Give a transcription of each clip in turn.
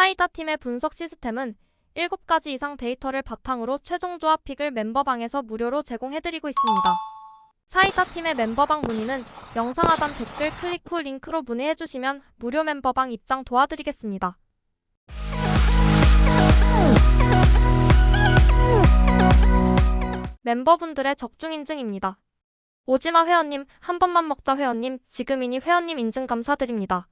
사이다 팀의 분석 시스템은 7가지 이상 데이터를 바탕으로 최종 조합 픽을 멤버방에서 무료로 제공해드리고 있습니다. 사이다 팀의 멤버방 문의는 영상 하단 댓글 클릭 후 링크로 문의해주시면 무료 멤버방 입장 도와드리겠습니다. 멤버분들의 적중 인증입니다. 오지마 회원님, 한 번만 먹자 회원님, 지금이니 회원님 인증 감사드립니다.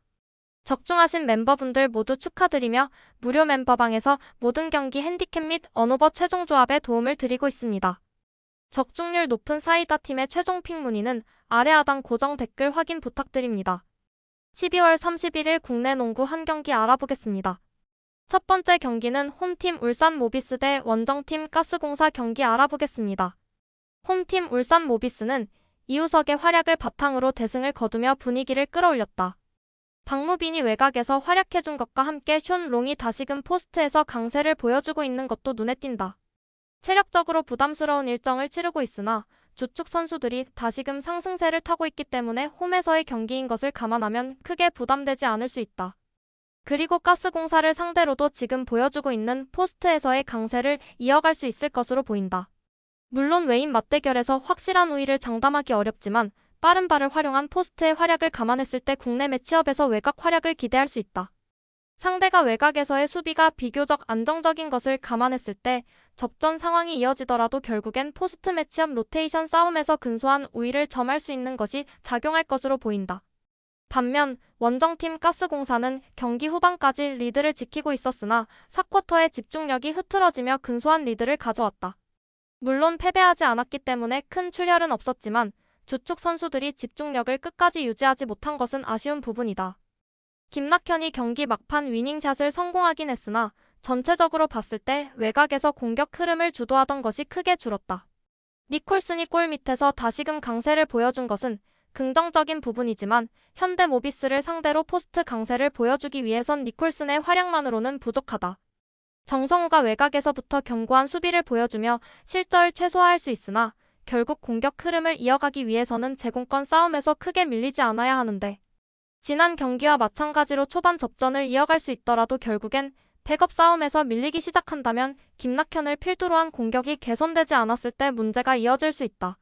적중하신 멤버분들 모두 축하드리며 무료 멤버방에서 모든 경기 핸디캡 및 언오버 최종 조합에 도움을 드리고 있습니다. 적중률 높은 사이다 팀의 최종 픽 문의는 아래 하단 고정 댓글 확인 부탁드립니다. 12월 31일 국내 농구 한 경기 알아보겠습니다. 첫 번째 경기는 홈팀 울산 모비스 대 원정팀 가스공사 경기 알아보겠습니다. 홈팀 울산 모비스는 이우석의 활약을 바탕으로 대승을 거두며 분위기를 끌어올렸다. 박무빈이 외곽에서 활약해준 것과 함께 숀 롱이 다시금 포스트에서 강세를 보여주고 있는 것도 눈에 띈다. 체력적으로 부담스러운 일정을 치르고 있으나 주축 선수들이 다시금 상승세를 타고 있기 때문에 홈에서의 경기인 것을 감안하면 크게 부담되지 않을 수 있다. 그리고 가스공사를 상대로도 지금 보여주고 있는 포스트에서의 강세를 이어갈 수 있을 것으로 보인다. 물론 외인 맞대결에서 확실한 우위를 장담하기 어렵지만 빠른 발을 활용한 포스트의 활약을 감안했을 때 국내 매치업에서 외곽 활약을 기대할 수 있다. 상대가 외곽에서의 수비가 비교적 안정적인 것을 감안했을 때 접전 상황이 이어지더라도 결국엔 포스트 매치업 로테이션 싸움에서 근소한 우위를 점할 수 있는 것이 작용할 것으로 보인다. 반면 원정팀 가스공사는 경기 후반까지 리드를 지키고 있었으나 4쿼터의 집중력이 흐트러지며 근소한 리드를 가져왔다. 물론 패배하지 않았기 때문에 큰 출혈은 없었지만 주축 선수들이 집중력을 끝까지 유지하지 못한 것은 아쉬운 부분이다. 김낙현이 경기 막판 위닝샷을 성공하긴 했으나 전체적으로 봤을 때 외곽에서 공격 흐름을 주도하던 것이 크게 줄었다. 니콜슨이 골 밑에서 다시금 강세를 보여준 것은 긍정적인 부분이지만 현대 모비스를 상대로 포스트 강세를 보여주기 위해선 니콜슨의 활약만으로는 부족하다. 정성우가 외곽에서부터 견고한 수비를 보여주며 실절 최소화할 수 있으나 결국 공격 흐름을 이어가기 위해서는 제공권 싸움에서 크게 밀리지 않아야 하는데 지난 경기와 마찬가지로 초반 접전을 이어갈 수 있더라도 결국엔 백업 싸움에서 밀리기 시작한다면 김낙현을 필두로 한 공격이 개선되지 않았을 때 문제가 이어질 수 있다.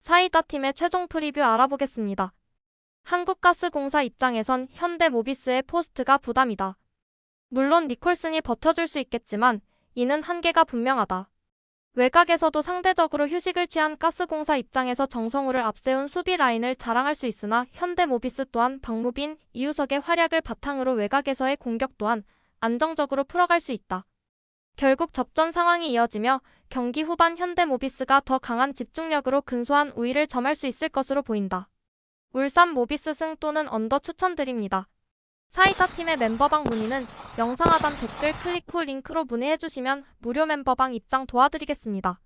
사이다 팀의 최종 프리뷰 알아보겠습니다. 한국가스공사 입장에선 현대모비스의 포스트가 부담이다. 물론 니콜슨이 버텨줄 수 있겠지만 이는 한계가 분명하다. 외곽에서도 상대적으로 휴식을 취한 가스공사 입장에서 정성우를 앞세운 수비 라인을 자랑할 수 있으나 현대모비스 또한 박무빈, 이우석의 활약을 바탕으로 외곽에서의 공격 또한 안정적으로 풀어갈 수 있다. 결국 접전 상황이 이어지며 경기 후반 현대모비스가 더 강한 집중력으로 근소한 우위를 점할 수 있을 것으로 보인다. 울산 모비스 승 또는 언더 추천드립니다. 사이다 팀의 멤버방 문의는 영상 하단 댓글 클릭 후 링크로 문의해주시면 무료 멤버방 입장 도와드리겠습니다.